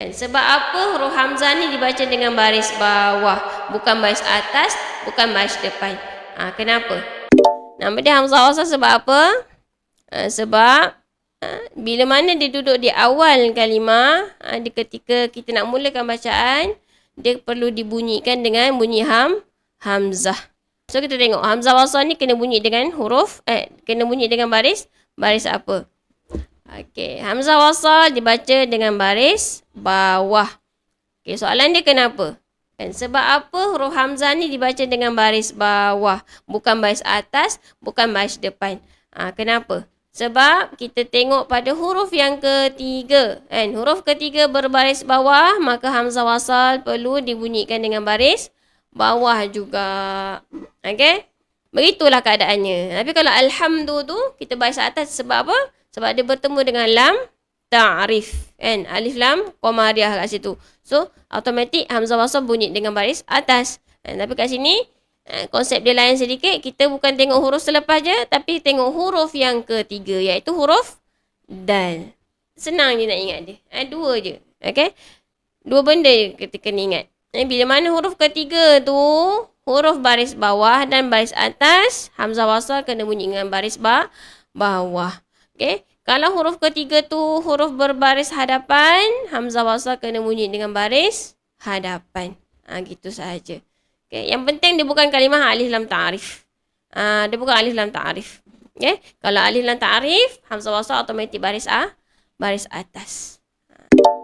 Sebab apa huruf Hamzah ni dibaca dengan baris bawah. Bukan baris atas, bukan baris depan. Ha, kenapa? Nama dia Hamzah wasal sebab apa? Ha, sebab ha, bila mana dia duduk di awal kalimah, ha, di ketika kita nak mulakan bacaan, dia perlu dibunyikan dengan bunyi ham, Hamzah. So kita tengok Hamzah wasal ni kena bunyi dengan huruf, eh, kena bunyi dengan baris, baris apa? Okey, Hamzah wasal dibaca dengan baris bawah. Okey, soalan dia kenapa? Kan sebab apa huruf Hamzah ni dibaca dengan baris bawah, bukan baris atas, bukan baris depan. Ha, kenapa? Sebab kita tengok pada huruf yang ketiga. Kan? Huruf ketiga berbaris bawah, maka Hamzah wasal perlu dibunyikan dengan baris bawah juga. Okey? Begitulah keadaannya. Tapi kalau Alhamdu tu, kita baris atas sebab apa? Sebab dia bertemu dengan lam ta'rif. Kan? Alif lam komariah kat situ. So, automatik Hamzah wasal bunyi dengan baris atas. Kan? Tapi kat sini, eh, konsep dia lain sedikit. Kita bukan tengok huruf selepas je, tapi tengok huruf yang ketiga, iaitu huruf dal. Senang je nak ingat dia. Eh, dua je. Okay? Dua benda je kita kena ingat. Eh, bila mana huruf ketiga tu, huruf baris bawah dan baris atas, Hamzah wasal kena bunyi dengan baris ba bawah. Okay? Kalau huruf ketiga tu huruf berbaris hadapan, Hamzah wasal kena bunyi dengan baris hadapan. Ha, gitu sahaja. Okay? Yang penting dia bukan kalimah alif lam ta'arif. Ha, dia bukan alif lam ta'arif. Okay? Kalau alif lam ta'arif, Hamzah wasal automatik baris A, baris atas. Ha.